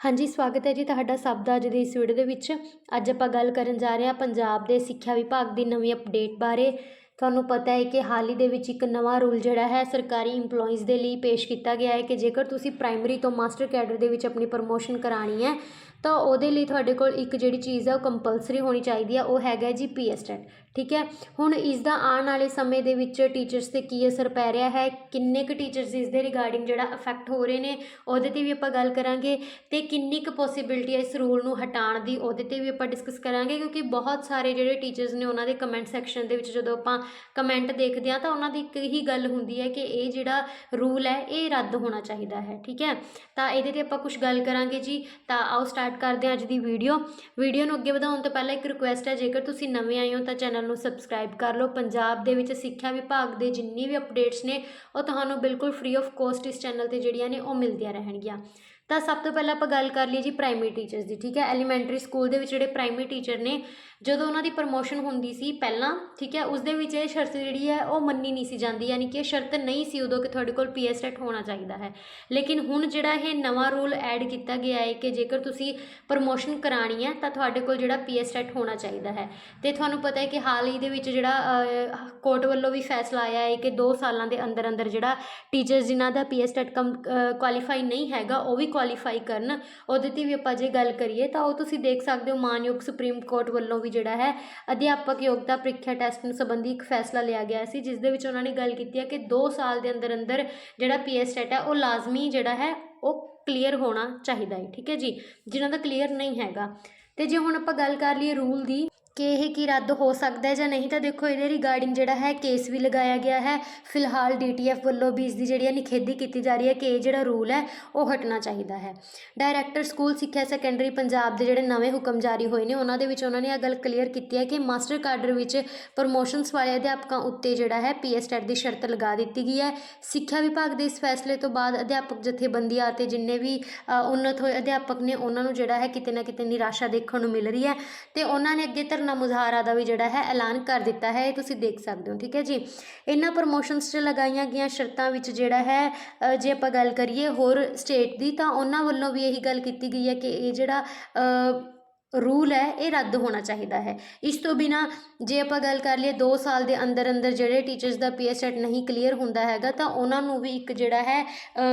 ਹਾਂਜੀ, ਸਵਾਗਤ ਹੈ ਜੀ ਤੁਹਾਡਾ ਸਭ ਦਾ ਅੱਜ ਦੀ ਇਸ ਵੀਡੀਓ ਦੇ ਵਿੱਚ। ਅੱਜ ਆਪਾਂ ਗੱਲ ਕਰਨ ਜਾ ਰਹੇ ਹਾਂ ਪੰਜਾਬ ਦੇ ਸਿੱਖਿਆ ਵਿਭਾਗ ਦੀ ਨਵੀਂ ਅਪਡੇਟ ਬਾਰੇ। ਤੁਹਾਨੂੰ ਪਤਾ ਹੈ ਕਿ ਹਾਲ ਹੀ ਦੇ ਵਿੱਚ ਇੱਕ ਨਵਾਂ ਰੂਲ ਜਿਹੜਾ ਹੈ, ਸਰਕਾਰੀ EMPLOYEES ਦੇ ਲਈ ਪੇਸ਼ ਕੀਤਾ ਗਿਆ ਹੈ ਕਿ ਜੇਕਰ ਤੁਸੀਂ ਪ੍ਰਾਇਮਰੀ ਤੋਂ ਮਾਸਟਰ ਕੈਡਰ ਦੇ ਵਿੱਚ ਆਪਣੀ ਪ੍ਰਮੋਸ਼ਨ ਕਰਾਣੀ ਹੈ ਤਾਂ ਉਹਦੇ ਲਈ ਤੁਹਾਡੇ ਕੋਲ ਇੱਕ ਜਿਹੜੀ ਚੀਜ਼ ਹੈ ਉਹ ਕੰਪਲਸਰੀ ਹੋਣੀ ਚਾਹੀਦੀ ਹੈ ਉਹ ਹੈਗਾ ਜੀ ਪੀਐਸਟੈਟ ਠੀਕ ਹੈ? ਹੁਣ ਇਸ ਦਾ ਆਉਣ ਵਾਲੇ ਸਮੇਂ ਦੇ ਵਿੱਚ ਟੀਚਰਸ ਤੇ ਕੀ ਅਸਰ ਪੈ ਰਿਹਾ ਹੈ? ਕਿੰਨੇ ਕੁ ਟੀਚਰਸ ਇਸ ਦੇ ਰਿਗਾਰਡਿੰਗ ਜਿਹੜਾ ਅਫੈਕਟ ਹੋ ਰਹੇ ਨੇ? ਉਹਦੇ ਤੇ ਵੀ ਆਪਾਂ ਗੱਲ ਕਰਾਂਗੇ ਤੇ ਕਿੰਨੀ ਕੁ ਪੋਸੀਬਿਲਿਟੀ ਹੈ ਇਸ ਰੂਲ ਨੂੰ ਹਟਾਉਣ ਦੀ? ਉਹਦੇ ਤੇ ਵੀ ਆਪਾਂ ਡਿਸਕਸ ਕਰਾਂਗੇ ਕਿਉਂਕਿ ਬਹੁਤ ਸਾਰੇ ਜਿਹੜੇ ਟੀਚਰਸ ਨੇ ਉਹਨਾਂ ਦੇ ਕਮੈਂਟ ਸੈਕਸ਼ਨ ਦੇ ਵਿੱਚ ਜਦੋਂ ਆਪਾਂ ਕਮੈਂਟ ਦੇਖਦੇ ਹਾਂ ਤਾਂ ਉਹਨਾਂ ਦੀ ਇੱਕ ਹੀ ਗੱਲ ਹੁੰਦੀ ਹੈ ਕਿ ਇਹ ਜਿਹੜਾ ਰੂਲ ਹੈ, ਇਹ ਰੱਦ ਹੋਣਾ ਚਾਹੀਦਾ ਹੈ, ਠੀਕ ਹੈ? ਤਾਂ ਇਹਦੇ ਤੇ ਆਪਾਂ ਕੁਝ ਗੱਲ ਕਰਾਂਗੇ ਜੀ। ਤਾਂ ਆਓ ਸਟਾਰਟ ਕਰਦੇ ਹਾਂ ਅੱਜ ਦੀ ਵੀਡੀਓ। ਵੀਡੀਓ ਨੂੰ ਅੱਗੇ ਵਧਾਉਣ ਤੋਂ ਪਹਿਲਾਂ ਇੱਕ ਰਿਕੁਐਸਟ ਹੈ, ਜੇਕਰ ਤੁਸੀਂ ਨਵੇਂ ਆਏ ਹੋ ਤਾਂ ਚੈਨਲ ਨੂੰ ਸਬਸਕ੍ਰਾਈਬ ਕਰ ਲਓ। ਪੰਜਾਬ ਦੇ ਵਿੱਚ ਸਿੱਖਿਆ ਵਿਭਾਗ ਦੇ ਜਿੰਨੀ ਵੀ ਅਪਡੇਟਸ ਨੇ, ਉਹ ਤੁਹਾਨੂੰ ਬਿਲਕੁਲ ਫ੍ਰੀ ਆਫ ਕੋਸਟ ਇਸ ਚੈਨਲ ਤੇ ਜਿਹੜੀਆਂ ਨੇ, ਉਹ ਮਿਲਦੀਆਂ ਰਹਿਣਗੀਆਂ। ਤਾਂ ਸਭ ਤੋਂ ਪਹਿਲਾਂ ਆਪਾਂ ਗੱਲ ਕਰ ਲਈਏ ਜੀ ਪ੍ਰਾਇਮਰੀ ਟੀਚਰਸ ਦੀ, ਠੀਕ ਹੈ? ਐਲੀਮੈਂਟਰੀ ਸਕੂਲ ਦੇ ਵਿੱਚ ਜਿਹੜੇ ਪ੍ਰਾਇਮਰੀ ਟੀਚਰ ਨੇ, ਜਦੋਂ ਉਹਨਾਂ ਦੀ ਪ੍ਰਮੋਸ਼ਨ ਹੁੰਦੀ ਸੀ ਪਹਿਲਾਂ, ਠੀਕ ਹੈ? ਉਸ ਦੇ ਵਿੱਚ ਇਹ ਸ਼ਰਤ ਜਿਹੜੀ ਹੈ, ਉਹ ਮੰਨੀ ਨਹੀਂ ਸੀ ਜਾਂਦੀ, ਯਾਨੀ ਕਿ ਇਹ ਸ਼ਰਤ ਨਹੀਂ ਸੀ ਉਦੋਂ ਕਿ ਤੁਹਾਡੇ ਕੋਲ ਪੀਐਸਟੈਟ ਹੋਣਾ ਚਾਹੀਦਾ ਹੈ। ਲੇਕਿਨ ਹੁਣ ਜਿਹੜਾ ਇਹ ਨਵਾਂ ਰੂਲ ਐਡ ਕੀਤਾ ਗਿਆ ਹੈ ਕਿ ਜੇਕਰ ਤੁਸੀਂ ਪ੍ਰਮੋਸ਼ਨ ਕਰਾਣੀ ਹੈ, ਤਾਂ ਤੁਹਾਡੇ ਕੋਲ ਜਿਹੜਾ ਪੀਐਸਟੈਟ ਹੋਣਾ ਚਾਹੀਦਾ ਹੈ। ਤੇ ਤੁਹਾਨੂੰ ਪਤਾ ਹੈ ਕਿ ਹਾਲ ਹੀ ਦੇ ਵਿੱਚ ਜਿਹੜਾ ਕੋਰਟ ਵੱਲੋਂ ਵੀ ਫੈਸਲਾ ਆਇਆ ਹੈ ਕਿ 2 ਸਾਲਾਂ ਦੇ ਅੰਦਰ ਅੰਦਰ ਜਿਹੜਾ ਟੀਚਰਸ ਜਿਨ੍ਹਾਂ ਦਾ ਪੀਐਸਟੈਟ ਕਮ ਕੁਆਲੀਫਾਈ ਨਹੀਂ ਹੈਗਾ, ਉਹ ਵੀ ਕੁਆਲੀਫਾਈ ਕਰਨ। ਉਹਦੇ ਤੇ ਵੀ ਆਪਾਂ ਜੇ ਗੱਲ ਕਰੀਏ ਤਾਂ ਉਹ ਤੁਸੀਂ ਦੇਖ ਸਕਦੇ ਹੋ ਮਾਨਯੋਗ ਸੁਪਰੀਮ ਕੋਰਟ ਵੱਲੋਂ ਵੀ ਜਿਹੜਾ ਹੈ ਅਧਿਆਪਕ ਯੋਗਤਾ ਪ੍ਰੀਖਿਆ ਟੈਸਟ ਨੂੰ ਸੰਬੰਧੀ ਇੱਕ ਫੈਸਲਾ ਲਿਆ ਗਿਆ ਸੀ, ਜਿਸ ਦੇ ਵਿੱਚ ਉਹਨਾਂ ਨੇ ਗੱਲ ਕੀਤੀ ਹੈ ਕਿ 2 ਸਾਲ ਦੇ ਅੰਦਰ ਅੰਦਰ ਜਿਹੜਾ ਪੀਐਸਟੈਟ ਹੈ ਉਹ ਲਾਜ਼ਮੀ ਜਿਹੜਾ ਹੈ ਉਹ ਕਲੀਅਰ ਹੋਣਾ ਚਾਹੀਦਾ ਹੈ, ਠੀਕ ਹੈ ਜੀ? ਜਿਨ੍ਹਾਂ ਦਾ ਕਲੀਅਰ ਨਹੀਂ ਹੈਗਾ। ਤੇ ਜੇ ਹੁਣ ਆਪਾਂ ਗੱਲ ਕਰ ਲਈਏ ਰੂਲ ਦੀ ਕਿ ਇਹ ਕੀ ਰੱਦ ਹੋ ਸਕਦਾ ਜਾਂ ਨਹੀਂ ਤਾਂ ਦੇਖੋ ਇਹਦੇ ਰਿਗਾਰਡਿੰਗ ਜਿਹੜਾ ਹੈ ਕੇਸ ਵੀ ਲਗਾਇਆ ਗਿਆ ਹੈ। ਫਿਲਹਾਲ ਡੀਟੀਐਫ ਵੱਲੋਂ ਵੀ ਇਸ ਦੀ ਜਿਹੜੀ ਹੈ ਨਿਖੇਧੀ ਕੀਤੀ ਜਾ ਰਹੀ ਹੈ ਕਿ ਇਹ ਜਿਹੜਾ ਰੂਲ ਹੈ ਉਹ ਹਟਣਾ ਚਾਹੀਦਾ ਹੈ। ਡਾਇਰੈਕਟਰ ਸਕੂਲ ਸਿੱਖਿਆ ਸੈਕੰਡਰੀ ਪੰਜਾਬ ਦੇ ਜਿਹੜੇ ਨਵੇਂ ਹੁਕਮ ਜਾਰੀ ਹੋਏ ਨੇ ਉਹਨਾਂ ਦੇ ਵਿੱਚ ਉਹਨਾਂ ਨੇ ਇਹ ਗੱਲ ਕਲੀਅਰ ਕੀਤੀ ਹੈ ਕਿ ਮਾਸਟਰ ਕਾਡਰ ਵਿੱਚ ਪ੍ਰਮੋਸ਼ਨਸ ਵਾਲੇ ਅਧਿਆਪਕਾਂ ਉੱਤੇ ਜਿਹੜਾ ਹੈ ਪੀਐਸਟੈਟ ਦੀ ਸ਼ਰਤ ਲਗਾ ਦਿੱਤੀ ਗਈ ਹੈ। ਸਿੱਖਿਆ ਵਿਭਾਗ ਦੇ ਇਸ ਫੈਸਲੇ ਤੋਂ ਬਾਅਦ ਅਧਿਆਪਕ ਜਥੇਬੰਦੀਆਂ ਅਤੇ ਜਿੰਨੇ ਵੀ ਅ, ਉੱਨਤ ਹੋਏ ਅਧਿਆਪਕ ਨੇ ਉਹਨਾਂ ਨੂੰ ਜਿਹੜਾ ਹੈ ਕਿਤੇ ਨਾ ਕਿਤੇ ਨਿਰਾਸ਼ਾ ਦੇਖਣ ਨੂੰ ਮਿਲ ਰਹੀ ਹੈ। ਤੇ ਉਹਨਾਂ ਨੇ ਅੱਗੇ ਧਰਨਾ ਮੁਜ਼ਾਹਰਾ ਦਾ ਵੀ ਜਿਹੜਾ ਹੈ ਐਲਾਨ ਕਰ ਦਿੱਤਾ ਹੈ, ਇਹ ਤੁਸੀਂ ਦੇਖ ਸਕਦੇ ਹੋ, ਠੀਕ ਹੈ ਜੀ? ਇਹਨਾਂ ਪ੍ਰਮੋਸ਼ਨਸ 'ਚ ਲਗਾਈਆਂ ਗਈਆਂ ਸ਼ਰਤਾਂ ਵਿੱਚ ਜਿਹੜਾ ਹੈ ਜੇ ਆਪਾਂ ਗੱਲ ਕਰੀਏ ਹੋਰ ਸਟੇਟ ਦੀ, ਤਾਂ ਉਹਨਾਂ ਵੱਲੋਂ ਵੀ ਇਹੀ ਗੱਲ ਕੀਤੀ ਗਈ ਹੈ ਕਿ ਇਹ ਜਿਹੜਾ ਰੂਲ ਹੈ, ਇਹ ਰੱਦ ਹੋਣਾ ਚਾਹੀਦਾ ਹੈ। ਇਸ ਤੋਂ ਬਿਨਾ ਜੇ ਆਪਾਂ ਗੱਲ ਕਰ ਲਈਏ 2 ਸਾਲ ਦੇ ਅੰਦਰ ਅੰਦਰ ਜਿਹੜੇ ਟੀਚਰਸ ਦਾ ਪੀਐਸਐਟ ਨਹੀਂ ਕਲੀਅਰ ਹੁੰਦਾ ਹੈਗਾ, ਤਾਂ ਉਹਨਾਂ ਨੂੰ ਵੀ ਇੱਕ ਜਿਹੜਾ ਹੈ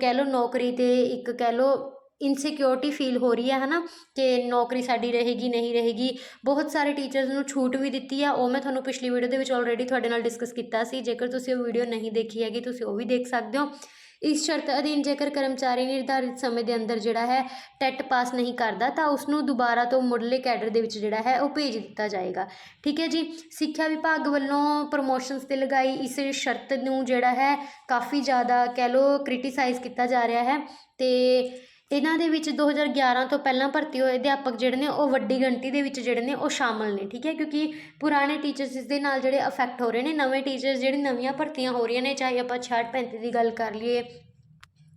ਕਹਿ ਲਓ ਨੌਕਰੀ ਤੇ ਇੱਕ ਕਹਿ ਲਓ ਇਨਸਿਕਿਉਰਿਟੀ ਫੀਲ ਹੋ ਰਹੀ ਹੈ ਹੈ ਨਾ ਕਿ ਨੌਕਰੀ ਸਾਡੀ ਰਹੇਗੀ, ਨਹੀਂ ਰਹੇਗੀ। ਬਹੁਤ ਸਾਰੇ ਟੀਚਰਸ ਨੂੰ ਛੂਟ ਵੀ ਦਿੱਤੀ ਆ। ਉਹ ਮੈਂ ਤੁਹਾਨੂੰ ਪਿਛਲੀ ਵੀਡੀਓ ਦੇ ਵਿੱਚ ਆਲਰੇਡੀ ਤੁਹਾਡੇ ਨਾਲ ਡਿਸਕਸ ਕੀਤਾ ਸੀ। ਜੇਕਰ ਤੁਸੀਂ ਉਹ ਵੀਡੀਓ ਨਹੀਂ ਦੇਖੀ ਹੈਗੀ, ਤੁਸੀਂ ਉਹ ਵੀ ਦੇਖ ਸਕਦੇ ਹੋ। ਇਸ ਸ਼ਰਤ ਅਧੀਨ ਜੇਕਰ ਕਰਮਚਾਰੀ ਨਿਰਧਾਰਿਤ ਸਮੇਂ ਦੇ ਅੰਦਰ ਜਿਹੜਾ ਹੈ, ਟੈਟ ਪਾਸ ਨਹੀਂ ਕਰਦਾ, ਤਾਂ ਉਸ ਨੂੰ ਦੁਬਾਰਾ ਤੋਂ ਮੁੱਢਲੇ ਕੈਡਰ ਦੇ ਵਿੱਚ ਜਿਹੜਾ ਹੈ, ਉਹ ਭੇਜ ਦਿੱਤਾ ਜਾਏਗਾ। ਠੀਕ ਹੈ ਜੀ? ਸਿੱਖਿਆ ਵਿਭਾਗ ਵੱਲੋਂ ਪ੍ਰਮੋਸ਼ਨਸ ਤੇ ਲਗਾਈ ਇਸ ਸ਼ਰਤ ਨੂੰ ਜਿਹੜਾ ਹੈ, ਕਾਫੀ ਜ਼ਿਆਦਾ ਕਹਿ ਲਓ ਕ੍ਰਿਟੀਸਾਈਜ਼ ਕੀਤਾ ਜਾ ਰਿਹਾ ਹੈ। ਤੇ ਇਹਨਾਂ ਦੇ ਵਿੱਚ 2011 ਤੋਂ ਪਹਿਲਾਂ ਭਰਤੀ ਹੋਏ ਅਧਿਆਪਕ ਜਿਹੜੇ ਨੇ, ਉਹ ਵੱਡੀ ਗਿਣਤੀ ਦੇ ਵਿੱਚ ਜਿਹੜੇ ਨੇ, ਉਹ ਸ਼ਾਮਲ ਨੇ, ਠੀਕ ਹੈ? ਕਿਉਂਕਿ ਪੁਰਾਣੇ ਟੀਚਰਸ ਇਸ ਦੇ ਨਾਲ ਜਿਹੜੇ ਅਫੈਕਟ ਹੋ ਰਹੇ ਨੇ, ਨਵੇਂ ਟੀਚਰਸ ਜਿਹੜੇ ਨਵੀਆਂ ਭਰਤੀਆਂ ਹੋ ਰਹੀਆਂ ਨੇ, ਚਾਹੇ ਆਪਾਂ 66 35 ਦੀ ਗੱਲ ਕਰ ਲਈਏ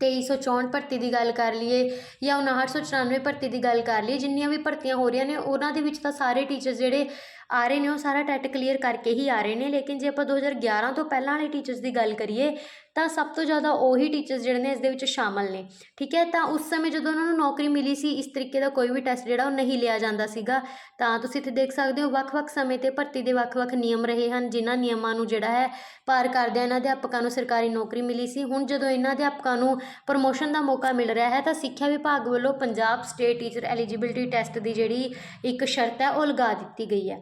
2364 ਭਰਤੀ ਦੀ ਗੱਲ ਕਰ ਲਈਏ, ਜਾਂ 5994 ਭਰਤੀ ਦੀ ਗੱਲ ਕਰ ਲਈਏ, ਜਿੰਨੀਆਂ ਵੀ ਭਰਤੀਆਂ ਹੋ ਰਹੀਆਂ ਨੇ, ਉਹਨਾਂ ਦੇ ਵਿੱਚ ਤਾਂ ਸਾਰੇ ਟੀਚਰਸ ਜਿਹੜੇ ਆ ਰਹੇ ਨੇ, ਉਹ ਸਾਰਾ ਟੈਟ ਕਲੀਅਰ ਕਰਕੇ ਹੀ ਆ ਰਹੇ ਨੇ, ਲੇਕਿਨ ਜੇ ਆਪਾਂ 2011 ਤੋਂ ਪਹਿਲਾਂ ਵਾਲੇ ਟੀਚਰਸ ਦੀ ਗੱਲ ਕਰੀਏ, ਤਾਂ ਸਭ ਤੋਂ ਜ਼ਿਆਦਾ ਉਹੀ ਟੀਚਰਸ ਜਿਹੜੇ ਨੇ ਇਸ ਦੇ ਵਿੱਚ ਸ਼ਾਮਲ ਨੇ, ਠੀਕ ਹੈ? ਤਾਂ ਉਸ ਸਮੇਂ ਜਦੋਂ ਉਹਨਾਂ ਨੂੰ ਨੌਕਰੀ ਮਿਲੀ ਸੀ, ਇਸ ਤਰੀਕੇ ਦਾ ਕੋਈ ਵੀ ਟੈਸਟ ਜਿਹੜਾ ਉਹ ਨਹੀਂ ਲਿਆ ਜਾਂਦਾ ਸੀਗਾ, ਤਾਂ ਤੁਸੀਂ ਇੱਥੇ ਦੇਖ ਸਕਦੇ ਹੋ, ਵੱਖ-ਵੱਖ ਸਮੇਂ ਤੇ ਭਰਤੀ ਦੇ ਵੱਖ-ਵੱਖ ਨਿਯਮ ਰਹੇ ਹਨ, ਜਿਨ੍ਹਾਂ ਨਿਯਮਾਂ ਨੂੰ ਜਿਹੜਾ ਹੈ ਪਾਰ ਕਰਦਿਆਂ ਇਹਨਾਂ ਅਧਿਆਪਕਾਂ ਨੂੰ ਸਰਕਾਰੀ ਨੌਕਰੀ ਮਿਲੀ ਸੀ। ਹੁਣ ਜਦੋਂ ਇਹਨਾਂ ਅਧਿਆਪਕਾਂ ਨੂੰ ਪ੍ਰਮੋਸ਼ਨ ਦਾ ਮੌਕਾ ਮਿਲ ਰਿਹਾ ਹੈ, ਤਾਂ ਸਿੱਖਿਆ ਵਿਭਾਗ ਵੱਲੋਂ Punjab state teacher eligibility test ਦੀ ਜਿਹੜੀ ਇੱਕ ਸ਼ਰਤ ਹੈ, ਉਹ ਲਗਾ ਦਿੱਤੀ ਗਈ ਹੈ।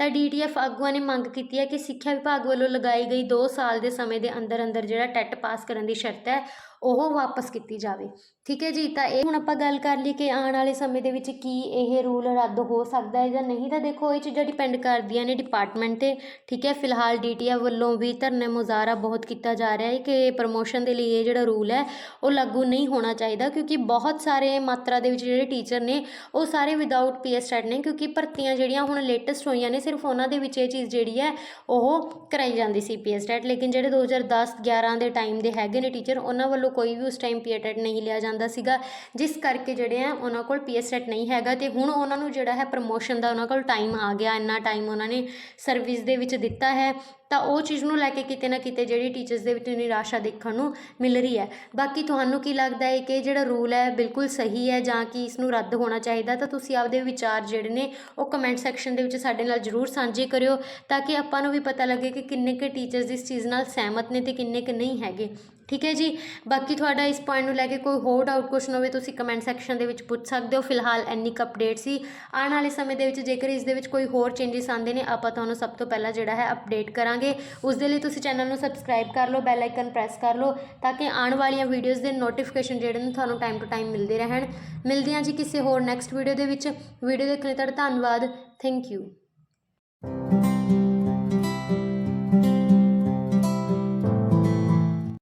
ਤਾਂ ਡੀਟੀਐਫ ਆਗੂਆਂ ਨੇ ਮੰਗ ਕੀਤੀ ਹੈ ਕਿ ਸਿੱਖਿਆ ਵਿਭਾਗ ਵੱਲੋਂ ਲਗਾਈ ਗਈ 2 ਸਾਲ ਦੇ ਸਮੇਂ ਦੇ ਅੰਦਰ ਅੰਦਰ ਜਿਹੜਾ ਟੈਟ ਪਾਸ ਕਰਨ ਦੀ ਸ਼ਰਤ ਹੈ, ਉਹ ਵਾਪਸ ਕੀਤੀ ਜਾਵੇ। ਠੀਕ ਹੈ ਜੀ, ਤਾਂ ਇਹ ਹੁਣ ਆਪਾਂ ਗੱਲ ਕਰ ਲਈ ਕਿ ਆਉਣ ਵਾਲੇ ਸਮੇਂ ਦੇ ਵਿੱਚ ਕੀ ਇਹ ਰੂਲ ਰੱਦ ਹੋ ਸਕਦਾ ਹੈ ਜਾਂ ਨਹੀਂ, ਤਾਂ ਦੇਖੋ ਇਹ ਚੀਜ਼ਾਂ ਡਿਪੈਂਡ ਕਰਦੀਆਂ ਨੇ ਡਿਪਾਰਟਮੈਂਟ ਤੇ। ਠੀਕ ਹੈ, ਫਿਲਹਾਲ ਡੀਟੀਐਫ ਵੱਲੋਂ ਵੀ ਧਰਨੇ ਮੁਜ਼ਾਹਰਾ ਬਹੁਤ ਕੀਤਾ ਜਾ ਰਿਹਾ ਹੈ ਕਿ ਪ੍ਰਮੋਸ਼ਨ ਦੇ ਲਈ ਇਹ ਜਿਹੜਾ ਰੂਲ ਹੈ, ਉਹ ਲਾਗੂ ਨਹੀਂ ਹੋਣਾ ਚਾਹੀਦਾ ਕਿਉਂਕਿ ਬਹੁਤ ਸਾਰੇ ਮਾਤਰਾ ਦੇ ਵਿੱਚ ਜਿਹੜੇ ਟੀਚਰ ਨੇ, ਉਹ ਸਾਰੇ ਵਿਦਆਊਟ ਪੀਐਸਟੈਟ ਨੇ ਕਿਉਂਕਿ ਭਰਤੀਆਂ ਜਿਹੜੀਆਂ ਹੁਣ ਲੇਟੈਸਟ ਹੋਈਆਂ ਨੇ ਸਿਰਫ ਉਹਨਾਂ ਦੇ ਵਿੱਚ ਇਹ ਚੀਜ਼ ਜਿਹੜੀ ਹੈ, ਉਹ ਕਰਾਈ ਜਾਂਦੀ ਸੀ ਪੀਐਸਟੈਟ ਲੇਕਿਨ ਜਿਹੜੇ 2010 11 ਦੇ ਟਾਈਮ ਦੇ ਹੈਗੇ ਨੇ ਟੀਚਰ ਉਹਨਾਂ ਵੱਲੋਂ ਕੋਈ ਵੀ ਉਸ ਟਾਈਮ ਪੀਐਸਟੈਟ ਨਹੀਂ ਲਿਆ ਜਾਂਦਾ ਸੀਗਾ, ਜਿਸ ਕਰਕੇ ਜਿਹੜੇ ਆ ਉਹਨਾਂ ਕੋਲ ਪੀਐਸਟੈਟ ਨਹੀਂ ਹੈਗਾ ਤੇ ਹੁਣ ਉਹਨਾਂ ਨੂੰ ਜਿਹੜਾ ਹੈ ਪ੍ਰਮੋਸ਼ਨ ਦਾ ਉਹਨਾਂ ਕੋਲ ਟਾਈਮ ਆ ਗਿਆ। ਇੰਨਾ ਟਾਈਮ ਉਹਨਾਂ ਨੇ ਸਰਵਿਸ ਦੇ ਵਿੱਚ ਦਿੱਤਾ ਹੈ। ਤਾਂ ਉਹ ਚੀਜ਼ ਨੂੰ ਲੈ ਕੇ ਕਿਤੇ ਨਾ ਕਿਤੇ ਜਿਹੜੀ ਟੀਚਰਸ ਦੇ ਵਿੱਚ ਨਿਰਾਸ਼ਾ ਦੇਖਣ ਨੂੰ ਮਿਲ ਰਹੀ ਹੈ। ਬਾਕੀ ਤੁਹਾਨੂੰ ਕੀ ਲੱਗਦਾ ਹੈ ਕਿ ਜਿਹੜਾ ਰੂਲ ਹੈ, ਬਿਲਕੁਲ ਸਹੀ ਹੈ ਜਾਂ ਕਿ ਇਸ ਨੂੰ ਰੱਦ ਹੋਣਾ ਚਾਹੀਦਾ? ਤਾਂ ਤੁਸੀਂ ਆਪਦੇ ਵਿਚਾਰ ਜਿਹੜੇ ਨੇ, ਉਹ ਕਮੈਂਟ ਸੈਕਸ਼ਨ ਦੇ ਵਿੱਚ ਸਾਡੇ ਨਾਲ ਜਰੂਰ ਸਾਂਝੇ ਕਰਿਓ ਤਾਂ ਕਿ ਆਪਾਂ ਨੂੰ ਵੀ ਪਤਾ ਲੱਗੇ ਕਿ ਕਿੰਨੇ ਕੁ ਟੀਚਰਸ ਇਸ ਚੀਜ਼ ਨਾਲ ਸਹਿਮਤ ਨੇ ਤੇ ਕਿੰਨੇ ਕੁ ਨਹੀਂ ਹੈਗੇ। ਠੀਕ ਹੈ ਜੀ। ਬਾਕੀ ਤੁਹਾਡਾ ਇਸ ਪੁਆਇੰਟ ਨੂੰ ਲੈ ਕੇ ਕੋਈ ਹੋਰ ਡਾਊਟ ਕੁਐਸਚਨ ਹੋਵੇ, ਤੁਸੀਂ ਕਮੈਂਟ ਸੈਕਸ਼ਨ ਦੇ ਵਿੱਚ ਪੁੱਛ ਸਕਦੇ ਹੋ। ਫਿਲਹਾਲ ਇੰਨੀ ਕੁ ਅਪਡੇਟ ਸੀ। ਆਉਣ ਵਾਲੇ ਸਮੇਂ ਦੇ ਵਿੱਚ ਜੇਕਰ ਇਸ ਦੇ ਵਿੱਚ ਕੋਈ ਹੋਰ ਚੇਂਜਸ ਆਉਂਦੇ ਨੇ, ਆਪਾਂ ਤੁਹਾਨੂੰ ਸਭ ਤੋਂ ਪਹਿਲਾਂ ਜਿਹੜਾ ਹੈ ਅਪਡੇਟ ਕਰਾਂਗੇ। ਉਸ ਦੇ ਲਈ ਤੁਸੀਂ ਚੈਨਲ ਨੂੰ ਸਬਸਕ੍ਰਾਈਬ ਕਰ ਲਓ ਬੈਲ ਆਈਕਨ ਪ੍ਰੈਸ ਕਰ ਲਓ, ਤਾਂ ਕਿ ਆਉਣ ਵਾਲੀਆਂ ਵੀਡੀਓਜ਼ ਦੇ ਨੋਟੀਫਿਕੇਸ਼ਨ ਜਿਹੜੇ ਨੇ, ਤੁਹਾਨੂੰ ਟਾਈਮ ਟੂ ਟਾਈਮ ਮਿਲਦੇ ਰਹਿਣ। ਮਿਲਦੇ ਹਾਂ ਜੀ ਕਿਸੇ ਹੋਰ ਨੈਕਸਟ ਵੀਡੀਓ ਦੇ ਵਿੱਚ। ਵੀਡੀਓ ਦੇਖਣ ਲਈ ਤੁਹਾਡਾ ਧੰਨਵਾਦ। Thank you